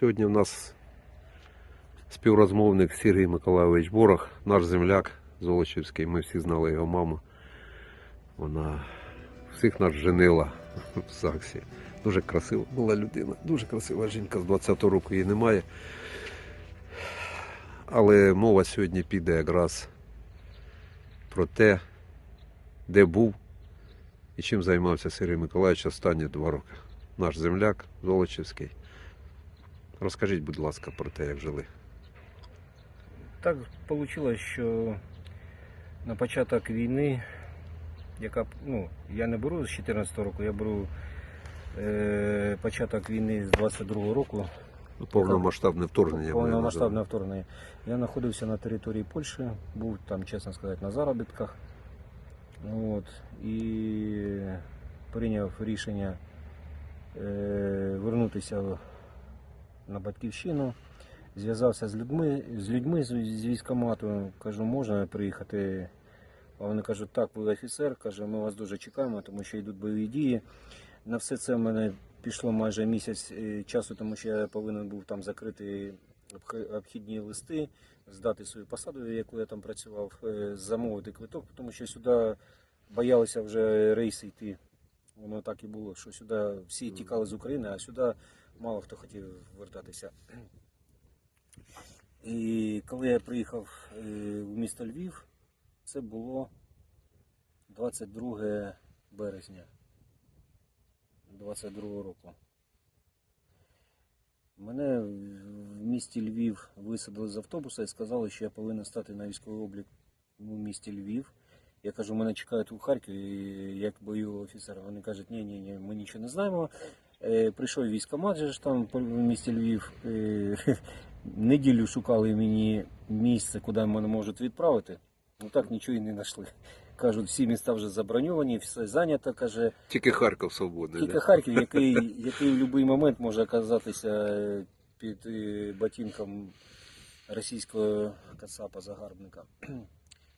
Сьогодні в нас співрозмовник Сергій Миколайович Борох, наш земляк Золочівський. Ми всі знали його маму. Вона всіх нас женила в ЗАГСі. Дуже красива була людина, дуже красива жінка з 20-го року її немає. Але мова сьогодні піде якраз про те, де був і чим займався Сергій Миколаївич останні два роки. Наш земляк Золочівський. Розкажіть, будь ласка, про те, як жили. Так вийшло, що на початок війни, яка ну, я не беру з 14 року, я беру е, початок війни з 22 року, Повномасштабне вторгнення. повномасштабне вторгнення. Я знаходився на території Польщі, був там, чесно сказати, на заробітках. От, і прийняв рішення е, вернутися на батьківщину. Зв'язався з людьми, з людьми з, військкомату. Кажу, можна приїхати. А вони кажуть, так, ви офіцер, каже, ми вас дуже чекаємо, тому що йдуть бойові дії. На все це в мене пішло майже місяць е, часу, тому що я повинен був там закрити обхідні листи, здати свою посаду, яку я там працював, е, замовити квиток, тому що сюди боялися вже рейси йти. Воно так і було, що сюди всі тікали з України, а сюди мало хто хотів вертатися. І коли я приїхав е, в місто Львів, це було 22 березня 22 року. Мене в місті Львів висадили з автобуса і сказали, що я повинен стати на військовий облік в місті Львів. Я кажу, мене чекають у Харкові як бойового офіцера. Вони кажуть, ні, ні, ні, ми нічого не знаємо. Е, прийшов військкомат же ж там в місті Львів. Неділю шукали мені місце, куди мене можуть відправити. Ну так нічого і не знайшли. Кажуть, всі міста вже заброньовані, все зайнято, каже. Тільки Харків свободний. Тільки да? Харків, який, який в будь-який момент може оказатися е, під е, ботинком російського кацапа загарбника.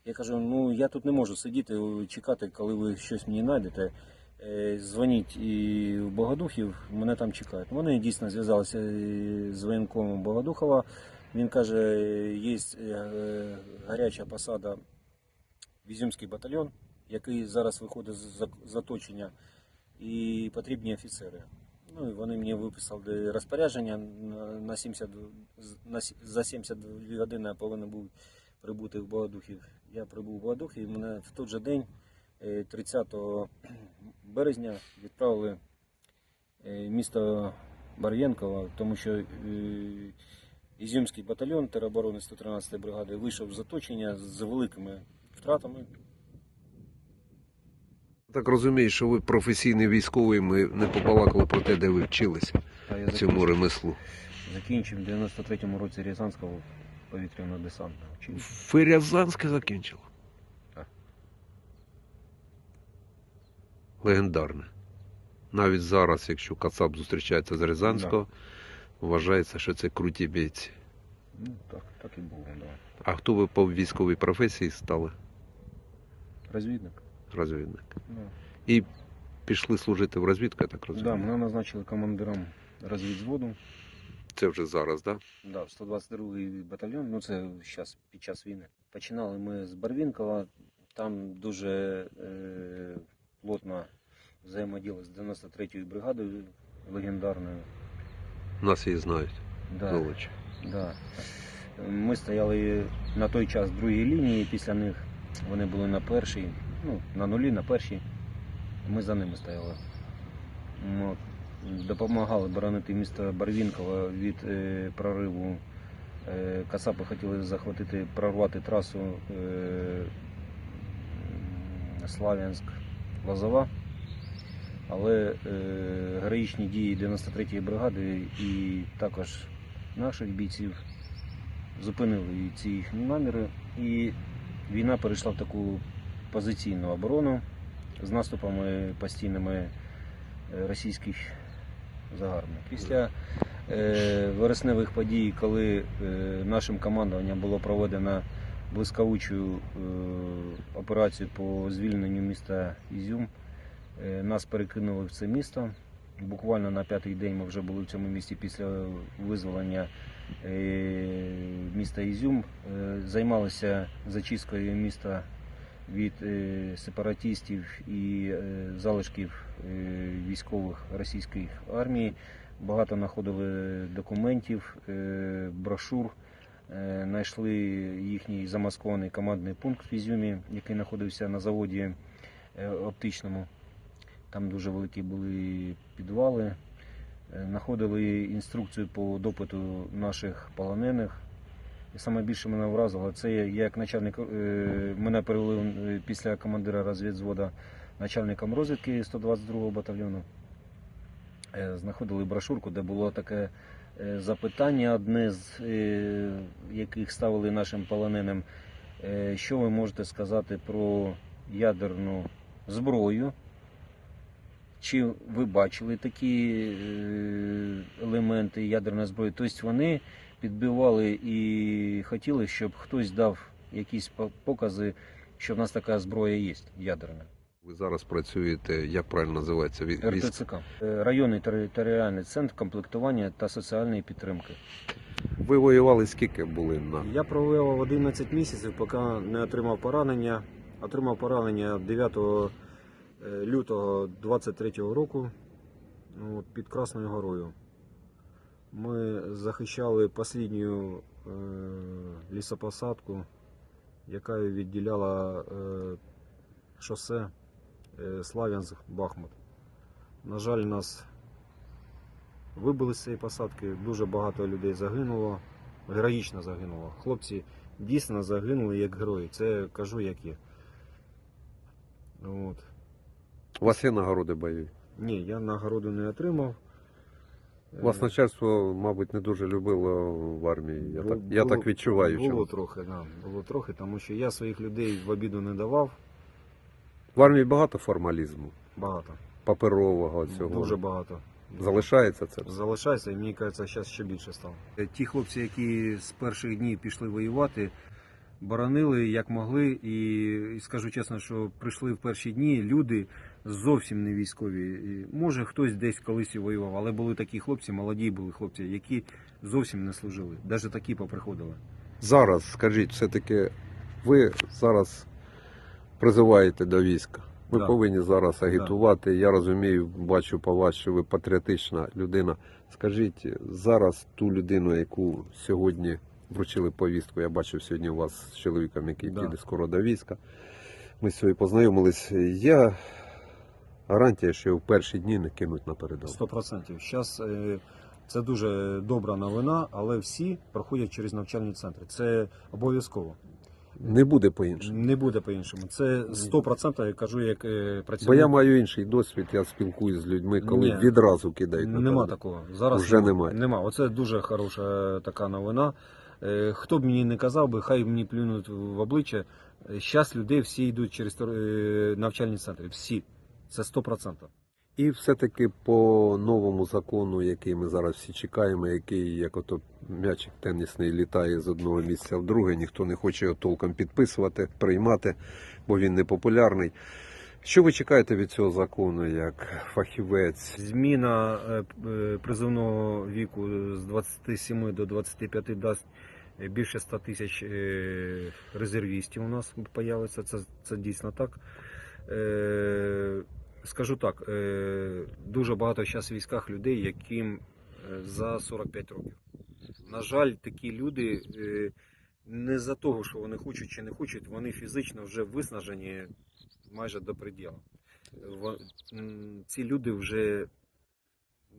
Я кажу, ну я тут не можу сидіти, чекати, коли ви щось мені знайдете. Е, Дзвоніть і в Богодухів, мене там чекають. Вони дійсно зв'язалися е, з воєнкомом Богодухова. Він каже, є е, гаряча посада Візюмський батальйон, який зараз виходить з зак- з оточення, і потрібні офіцери. Ну і вони мені виписали розпорядження на на 70, на, за 72 години я повинен був прибути в Богодухів. Я прибув в Богодухів і мене в той же день, 30 березня, відправили е, місто Бар'єнково, тому що е, Ізюмський батальйон тероборони 113 бригади вийшов з оточення з великими втратами. Так розумію, що ви професійний військовий, ми не побалакали про те, де ви вчилися я цьому ремеслу. закінчив в 93-му році Рязанського повітряно-десантного училища. Ви Рязанське закінчили? Легендарне. Навіть зараз, якщо Кацап зустрічається з Рязанського, вважається, що це круті бійці. Ну, так, так і було, да. А хто ви по військовій професії стали? Розвідник. Розвідник. Да. І пішли служити в розвідку, я так Да, розумію. мене назначили командиром розвідзводу. Це вже зараз, так? Да? Да, 122-й батальйон, ну це зараз під час війни. Починали ми з Барвінкова, там дуже е, плотно взаємодіяли з 93-ю бригадою легендарною. Нас її знають. Да. Золочі. Да. Ми стояли на той час в другій лінії, після них вони були на першій, ну, на нулі, на першій. Ми за ними стояли. От. Допомагали боронити місто Барвінково від е, прориву. Е, Касапи хотіли захватити, прорвати трасу е, Слав'янськ-Лозова. Але е, героїчні дії 93-ї бригади і також наших бійців зупинили ці їхні наміри. І війна перейшла в таку позиційну оборону з наступами постійними е, російських загарбників. Після е, вересневих подій, коли е, нашим командуванням було проведено блискавучу е, операцію по звільненню міста Ізюм, е, нас перекинули в це місто. буквально на п'ятий день ми вже були в цьому місті після визволення е, міста Ізюм. Займалися зачисткою міста від сепаратистів і залишків військових російської армії. Багато знаходили документів, брошур. Е, Знайшли їхній замаскований командний пункт в Ізюмі, який знаходився на заводі е, оптичному. Там дуже великі були підвали. Е, Знаходили інструкцію по допиту наших полонених. І саме більше мене вразило, це я як начальник мене перевели після командира розвідзвода начальником розвідки 122-го батальйону. Е, Знаходили брошурку, де було таке запитання, одне з е, яких ставили нашим полоненим. Е, Що ви можете сказати про ядерну зброю? Чи ви бачили такі е, елементи ядерної зброї? Тобто вони підбивали і хотіли, щоб хтось дав якісь покази, що в нас така зброя є ядерна. Ви зараз працюєте, як правильно називається? РТЦК. Е, Районний територіальний центр комплектування та соціальної підтримки. Ви воювали скільки були на Я провів 11 місяців, поки не отримав поранення. Отримав поранення 9 е, лютого 23 року ну, під Красною горою. Ми захищали останню е, лісопосадку, яка відділяла шосе е, Слав'янськ-Бахмут. На жаль, нас вибили з цієї посадки, дуже багато людей загинуло героїчно загинуло. Хлопці дійсно загинули як герої. Це кажу, як є. От. у вас є нагороди бойові? Ні, я нагороду не отримав. Вас начальство, мабуть, не дуже любило в армії. Я бу- так, я було- так відчуваю. Було чому. трохи, да, було трохи, тому що я своїх людей в обіду не давав В армії багато формалізму, багато. паперового цього. Дуже багато. Залишається це. Залишається, і мені кажеться, зараз ще більше стало. Ті хлопці, які з перших днів пішли воювати, боронили як могли, і, і скажу чесно, що прийшли в перші дні люди зовсім не військові. І, може, хтось десь колись і воював, але були такі хлопці, молоді були хлопці, які зовсім не служили. Навіть такі поприходили. Зараз, скажіть, все-таки ви зараз призиваєте до війська. Ви Да. повинні зараз агітувати. Я розумію, бачу по вас, що ви патріотична людина. Скажіть зараз ту людину, яку сьогодні вручили повістку. Я бачив сьогодні у вас з чоловіком, який Да. піде скоро до війська. Ми сьогодні познайомились. Я гарантія, що в перші дні не кинуть на передову. Сто процентів. Зараз це дуже добра новина, але всі проходять через навчальні центри. Це обов'язково. Не буде по-іншому. Не буде по-іншому. Це 100% я кажу, як е, Бо я маю інший досвід, я спілкуюсь з людьми, коли Ні. відразу кидають на Нема такого. Зараз Вже немає. Нема. Оце дуже хороша така новина. Е, Хто б мені не казав би, хай мені плюнуть в обличчя. Зараз людей всі йдуть через е, навчальні центри. Всі. Це 100%. І все-таки по новому закону, який ми зараз всі чекаємо, який як ото м'ячик тенісний літає з одного місця в друге, ніхто не хоче його толком підписувати, приймати, бо він не популярний. Що ви чекаєте від цього закону як фахівець? Зміна е, е, призовного віку з 27 до 25 дасть е, більше 100 тисяч резервістів у нас появиться. Це, це дійсно так. Скажу так, е, дуже багато зараз в військах людей, яким е, за 45 років. На жаль, такі люди е, не за того, що вони хочуть чи не хочуть, вони фізично вже виснажені майже до приділу. Ці люди вже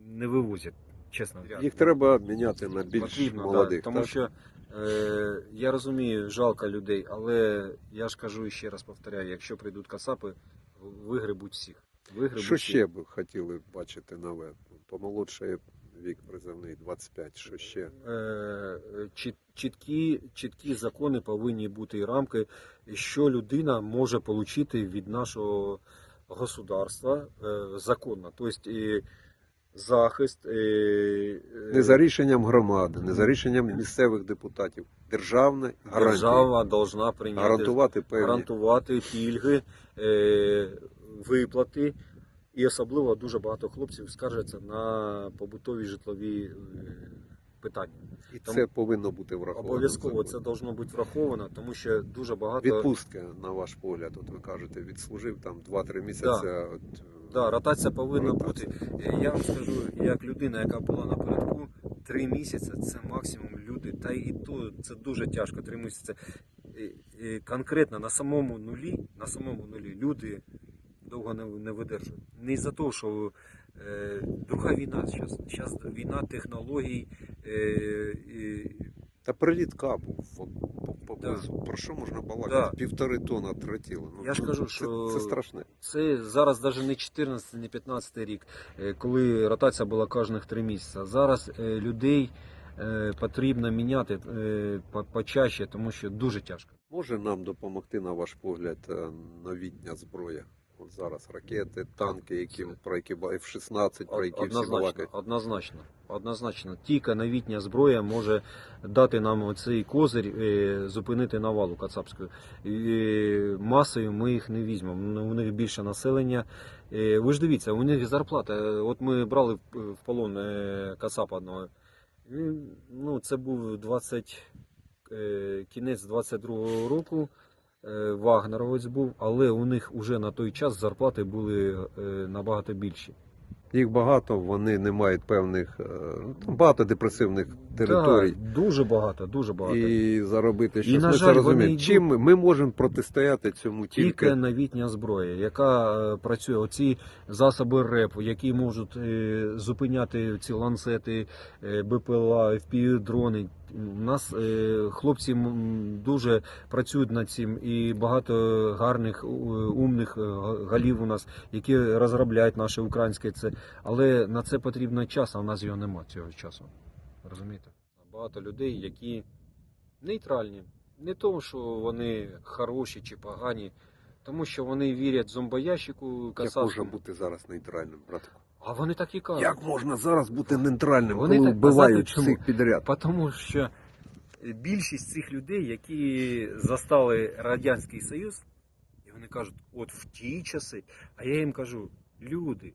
не вивозять, чесно. Їх треба міняти на більш Потрібно, молодих. да, тому так? що е, я розумію, жалко людей, але я ж кажу і ще раз повторяю, якщо прийдуть касапи, вигребуть всіх. Вигребуть Що ще б хотіли бачити нове? Помолодшає вік призовний 25, що ще? Е, чіткі, чіткі закони повинні бути і рамки, що людина може отримати від нашого государства е, законно. Тобто захист. е, Не за рішенням громади, не за рішенням місцевих депутатів. Державна гарантія. держава должна прийняти гарантувати певні. гарантувати пільги, виплати І особливо дуже багато хлопців скаржаться на побутові житлові е, питання. І Тому- це повинно бути враховано. Обов'язково це должно бути враховано, тому що дуже багато Відпустка, на ваш погляд, от ви кажете, відслужив там 2-3 місяці. От, да, ротація повинна Ротація. бути. Е, Я вам скажу, як людина, яка була на передку, три місяці це максимум люди. Та і то це дуже тяжко. Три місяці. Е, е, Конкретно на самому нулі, на самому нулі люди довго не, не видержують. Не із-за того, що е, друга війна зараз. Війна технологій. Е, і, Та приліт от, по- Про що можна балакати? Да. Півтори тонна тротіла. Ну, Я ж кажу, це, що- це страшне. Це зараз навіть не 14, не 15 рік, е, коли ротація була кожних три місяці. Зараз е, людей е, потрібно міняти е, почаще, тому що дуже тяжко. Може нам допомогти, на ваш погляд, е, новітня зброя? От зараз ракети, танки, які, про які F-16, про які всі Однозначно, балакають. однозначно, однозначно. Тільки новітня зброя може дати нам оцей козир, е, зупинити навалу кацапську. Масою ми їх не візьмемо. Ну, У них більше населення. Е, Ви ж дивіться, у них зарплата. е, От ми брали в полон е, кацапа одного. Ну, це був 20, е, кінець 22-го року. Е, Вагнеровець був, але у них вже на той час зарплати були е, набагато більші. Їх багато, вони не мають певних е, ну, багато депресивних територій. Так, дуже багато, дуже багато. І заробити І, щось. на Ми жаль, це розуміємо. Чим ми, ми можемо протистояти цьому Тільки тільки новітня зброя, яка працює, оці засоби РЕП, які можуть зупиняти ці ланцети, БПЛА, FPV дрони. У нас е, хлопці дуже працюють над цим, і багато гарних, умних е, га- голів у нас, які розробляють наше українське це. Але на це потрібно час, а в нас його немає цього часу. Розумієте? Багато людей, які нейтральні. Не тому, що вони хороші чи погані, тому що вони вірять зомбоящику як касацькому. бути зараз нейтральним, братку. А вони так і кажуть. Як можна зараз бути нейтральним, Вони коли так вбивають казати, всіх підряд? Тому що більшість цих людей, які застали Радянський Союз, і вони кажуть, от в ті часи, а я їм кажу, люди,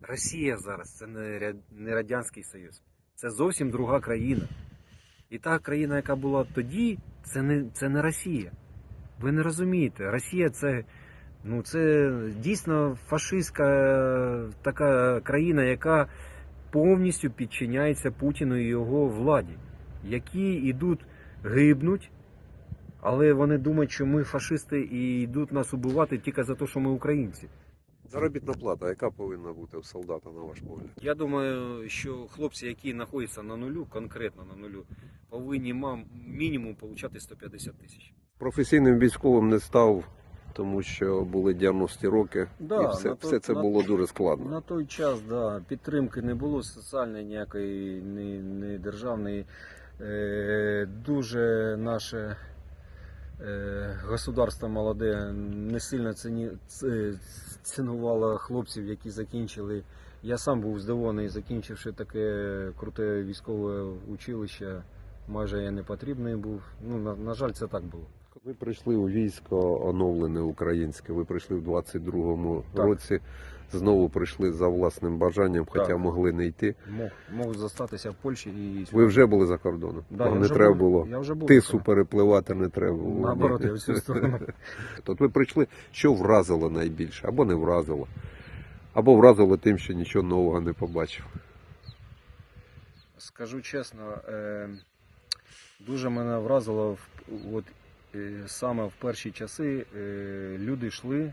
Росія зараз це не, не Радянський Союз, це зовсім друга країна. І та країна, яка була тоді, це не, це не Росія. Ви не розумієте, Росія це, ну, це дійсно фашистська е, така країна, яка повністю підчиняється Путіну і його владі, які йдуть гибнуть, але вони думають, що ми фашисти і йдуть нас убивати тільки за те, що ми українці. Заробітна плата, яка повинна бути у солдата, на ваш погляд? Я думаю, що хлопці, які знаходяться на нулю, конкретно на нулю, повинні мам мінімум отримати 150 тисяч. Професійним військовим не став, тому що були 90 роки, Да, і все, на то- все це на- було дуже складно. На той час, да, підтримки не було соціальної ніякої, ні, ні державної. Е, дуже наше е, государство молоде не сильно ціні, цінувало хлопців, які закінчили. Я сам був здивований, закінчивши таке круте військове училище. Майже я не потрібний був. Ну, на, на жаль, це так було. Ви прийшли у військо оновлене українське. Ви прийшли в 22-му році. Знову прийшли за власним бажанням, хоча Так. могли не йти. Мог, мог зостатися в Польщі і Ви вже були за кордоном. Да, я не вже треба був. було. Я вже був. Тису перепливати не треба було. Наоборот, я в цю сторону. От ви прийшли, що вразило найбільше, або не вразило, або вразило тим, що нічого нового не побачив. Скажу чесно, е, дуже мене вразило в- от, саме в перші часи е, люди йшли е,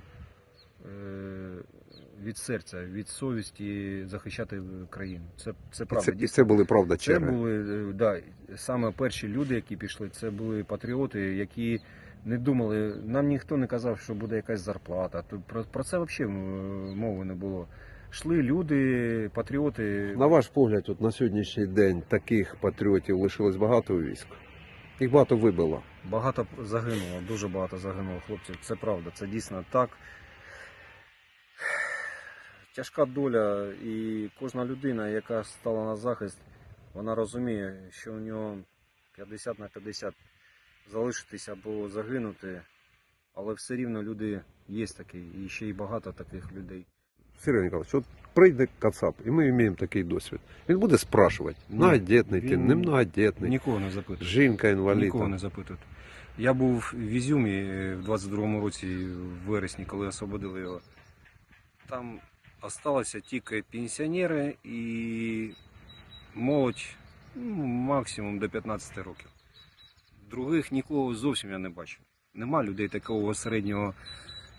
від серця, від совісті захищати країну. Це, це І правда. це, і це були правда Це були е, да, саме перші люди, які пішли, це були патріоти, які не думали, нам ніхто не казав, що буде якась зарплата. Про, про це взагалі мови не було. Йшли люди, патріоти. На ваш погляд, от на сьогоднішній день таких патріотів лишилось багато у війську. Їх багато вибило. Багато загинуло, дуже багато загинуло хлопців. Це правда, це дійсно так. Тяжка доля, і кожна людина, яка стала на захист, вона розуміє, що у нього 50 на 50 залишитися або загинути, але все рівно люди Є такий, і ще й багато таких людей. Сергій Ніколаївич, от прийде Кацап, і ми маємо такий досвід. Він буде спрашувати, Ні, многодітний ти, він не многодітний, Нікого не запитують. жінка інвалід. Нікого не запитують. Я був в Ізюмі е, в 22-му році, в вересні, коли освободили його. Там залишилися тільки пенсіонери і молодь ну, максимум до 15 років. Других нікого зовсім я не бачив. Нема людей такого середнього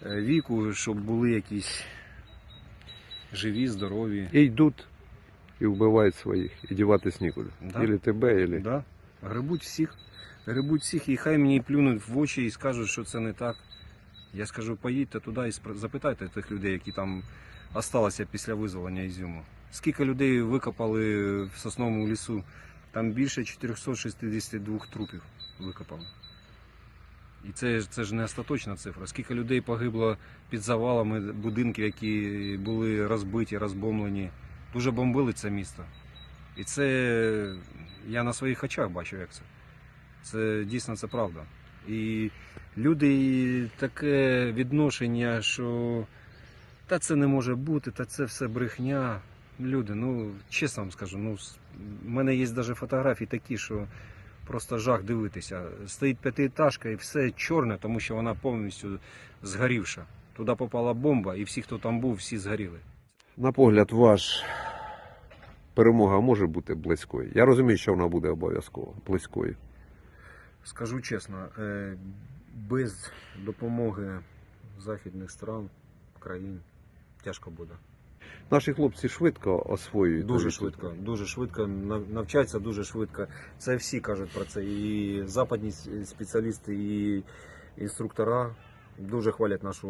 е, віку, щоб були якісь живі, здорові. І йдуть, і вбивають своїх, і діватись нікуди. Да. Ілі тебе, ілі. Да. Грибуть всіх. Грибуть всіх, і хай мені плюнуть в очі і скажуть, що це не так. Я скажу, поїдьте туди і запитайте тих людей, які там осталися після визволення Ізюму. Скільки людей викопали в сосновому лісу? Там більше 462 трупів викопали. І це, це ж не остаточна цифра. Скільки людей погибло під завалами будинків, які були розбиті, розбомлені. Дуже бомбили це місто. І це я на своїх очах бачу, як це. Це дійсно це правда. І люди таке відношення, що та це не може бути, та це все брехня. Люди, ну чесно вам скажу, ну в мене є навіть фотографії такі, що просто жах дивитися. Стоїть п'ятиэтажка і все чорне, тому що вона повністю згорівша. Туди попала бомба, і всі, хто там був, всі згоріли. На погляд ваш, перемога може бути близькою. Я розумію, що вона буде обов'язково близькою. Скажу чесно, е, без допомоги західних стран, країн тяжко буде. Наші хлопці швидко освоюють. Дуже швидко, дуже швидко нав- навчаються дуже швидко. Це всі кажуть про це. І западні спеціалісти, і інструктора дуже хвалять нашу,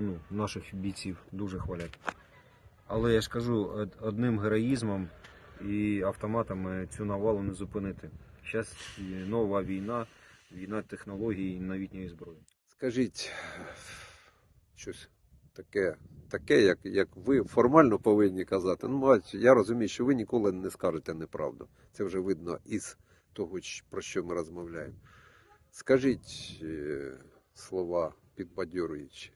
ну, наших бійців, дуже хвалять. Але я ж кажу, одним героїзмом і автоматами цю навалу не зупинити. Зараз нова війна, війна технологій і новітньої зброї. Скажіть щось таке, таке як, як ви формально повинні казати. Ну, я розумію, що ви ніколи не скажете неправду. Це вже видно із того, про що ми розмовляємо. Скажіть е, слова підбадьорюючі.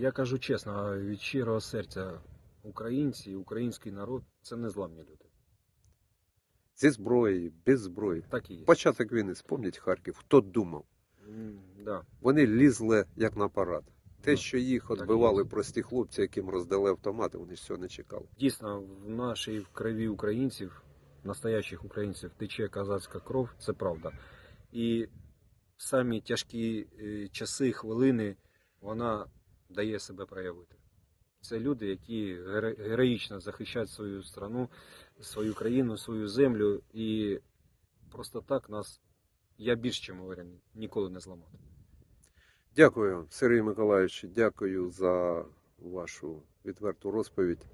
Я кажу чесно, від щирого серця українці, український народ це незламні люди. Зі зброєю, без зброї. Так і є. Початок війни, спомніть Харків, хто думав? М, Да. Вони лізли як на парад. Те, Ну, що їх відбивали прості хлопці, яким роздали автомати, вони ж цього не чекали. Дійсно, в нашій крові українців, настоящих українців, тече казацька кров, це правда. І самі тяжкі е, часи, хвилини вона дає себе проявити. Це люди, які героїчно захищають свою страну, свою країну, свою землю. І просто так нас, я більш чим уверений, ніколи не зламати. Дякую, Сергій Миколаївич, дякую за вашу відверту розповідь.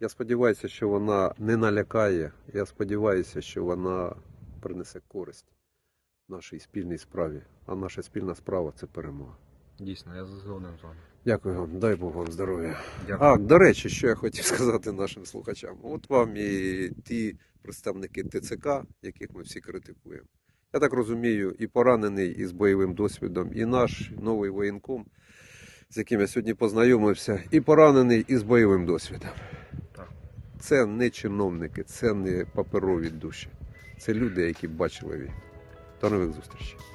Я сподіваюся, що вона не налякає. Я сподіваюся, що вона принесе користь нашій спільній справі. А наша спільна справа це перемога. Дійсно, я згоден з вами. Дякую вам, дай Бог вам здоров'я. А, до речі, що я хотів сказати нашим слухачам. От вам і ті представники ТЦК, яких ми всі критикуємо. Я так розумію, і поранений із бойовим досвідом, і наш новий воєнком, з яким я сьогодні познайомився, і поранений із бойовим досвідом. Це не чиновники, це не паперові душі. Це люди, які бачили війну. До нових зустрічей.